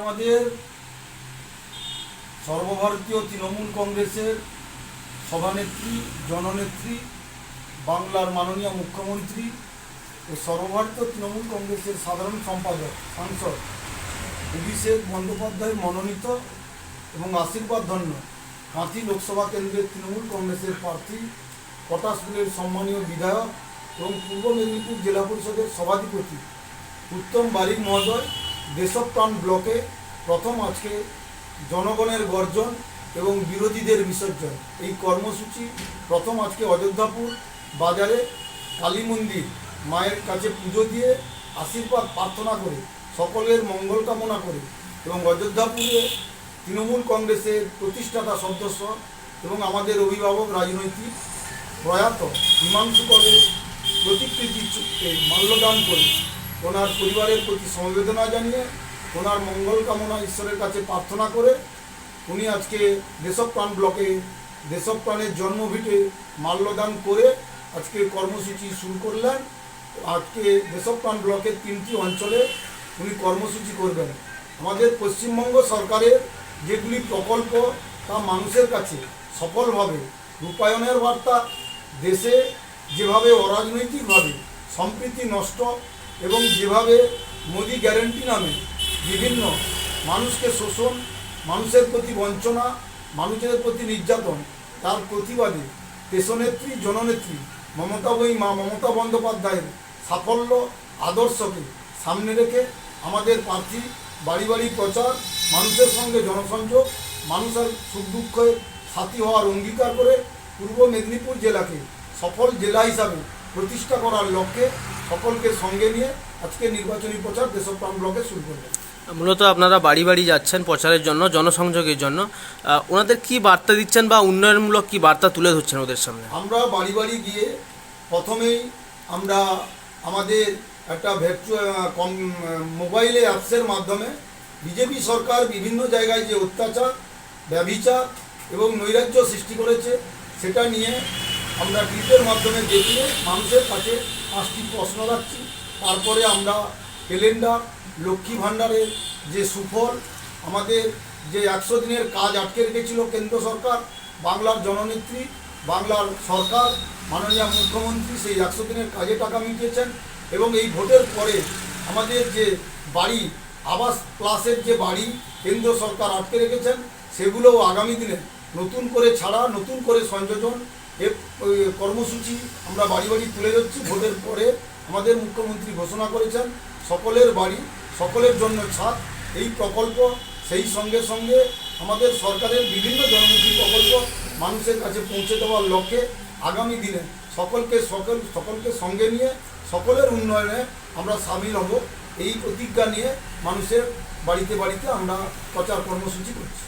আমাদের সর্বভারতীয় তৃণমূল কংগ্রেসের সভানেত্রী, জননেত্রী, বাংলার মাননীয় মুখ্যমন্ত্রী ও সর্বভারতীয় তৃণমূল কংগ্রেসের সাধারণ সম্পাদক, সাংসদ অভিষেক বন্দ্যোপাধ্যায় মনোনীত এবং আশীর্বাদ ধন্য কাঁথি লোকসভা কেন্দ্রের তৃণমূল কংগ্রেসের প্রার্থী পটাশপুরের সম্মানীয় বিধায়ক এবং পূর্ব মেদিনীপুর জেলা পরিষদের সভাধিপতি উত্তম বারিক মহোদয় দেশপ্রাণ ব্লকে প্রথম আজকে জনগণের গর্জন এবং বিরোধীদের বিসর্জন। এই কর্মসূচি প্রথম আজকে অযোধ্যাপুর বাজারে কালী মন্দির, মায়ের কাছে পুজো দিয়ে আশীর্বাদ প্রার্থনা করে, সকলের মঙ্গল কামনা করে এবং অযোধ্যাপুরে তৃণমূল কংগ্রেসের প্রতিষ্ঠাতা সদস্য এবং আমাদের অভিভাবক রাজনৈতিক প্রয়াত হিমাংশু করের প্রতিকৃতি মাল্যদান করে ওনার পরিবারের প্রতি সমবেদনা জানিয়ে, ওনার মঙ্গল কামনা ঈশ্বরের কাছে প্রার্থনা করে, উনি আজকে দেশপ্রাণ ব্লকে দেশপ্রাণের জন্মভিটে মাল্যদান করে আজকে কর্মসূচি শুরু করলেন। আজকে দেশপ্রাণ ব্লকের তিনটি অঞ্চলে উনি কর্মসূচি করবেন। আমাদের পশ্চিমবঙ্গ সরকারের যেগুলি প্রকল্প তা মানুষের কাছে সফলভাবে রূপায়ণের বার্তা, দেশে যেভাবে অরাজনৈতিকভাবে সম্প্রীতি নষ্ট এবং যেভাবে মোদি গ্যারেন্টি নামে বিভিন্ন মানুষকে শোষণ, মানুষের প্রতি বঞ্চনা, মানুষের প্রতি নির্যাতন, তার প্রতিবাদে দেশনেত্রী, জননেত্রী মমতা বই, মা মমতা বন্দ্যোপাধ্যায়ের সাফল্য আদর্শকে সামনে রেখে আমাদের প্রার্থী বাড়ি বাড়ি প্রচার, মানুষের সঙ্গে জনসংযোগ, মানুষের সুখ দুঃখে সাথী হওয়ার অঙ্গীকার করে পূর্ব মেদিনীপুর জেলাকে সফল জেলা হিসাবে প্রতিষ্ঠা করার লক্ষ্যে সকলকে সঙ্গে নিয়ে আজকে নির্বাচনী প্রচার দেশপ্রাণ ব্লকে শুরু করবেন মূলত আপনারা বাড়ি বাড়ি যাচ্ছেন প্রচারের জন্য জনসংযোগের জন্য। ওনাদের কি বার্তা দিচ্ছেন বা উন্নয়নমূলক কি বার্তা তুলে ধরছেন ওদের সামনে? আমরা বাড়ি বাড়ি গিয়ে প্রথমেই আমরা আমাদের একটা কম মোবাইলে অ্যাপসের মাধ্যমে বিজেপি সরকার বিভিন্ন জায়গায় যে অত্যাচার ব্যভিচার এবং নৈরাজ্য সৃষ্টি করেছে সেটা নিয়ে আমরা টুইটের মাধ্যমে দেখিয়ে মানুষের কাছে পাঁচটি প্রশ্ন রাখছি। তারপরে আমরা ক্যালেন্ডার লক্ষ্মী ভাণ্ডারের যে সুফল, আমাদের যে একশো দিনের কাজ আটকে রেখেছিল কেন্দ্র সরকার, বাংলার জননেত্রী, বাংলার সরকার, মাননীয় মুখ্যমন্ত্রী সেই একশো দিনের কাজে টাকা মিটিয়েছেন এবং এই ভোটের পরে আমাদের যে বাড়ি, আবাস প্লাসের যে বাড়ি কেন্দ্র সরকার আটকে রেখেছেন, সেগুলোও আগামী দিনে নতুন করে ছাড়া, নতুন করে সংযোজন কর্মসূচি আমরা বাড়ি বাড়ি তুলে যাচ্ছি ভোটের পরে আমাদের মুখ্যমন্ত্রী ঘোষণা করেছেন, সকলের বাড়ি, সকলের জন্য ছাদ। এই প্রকল্প সেই সঙ্গে সঙ্গে আমাদের সরকারের বিভিন্ন জনমুখী প্রকল্প মানুষের কাছে পৌঁছে দেওয়ার লক্ষ্যে আগামী দিনে সকলকে, সকল, সকলকে সঙ্গে নিয়ে, সকলের উন্নয়নে আমরা সামিল হব। এই প্রতিজ্ঞা নিয়ে মানুষের বাড়িতে বাড়িতে আমরা প্রচার কর্মসূচি করছি।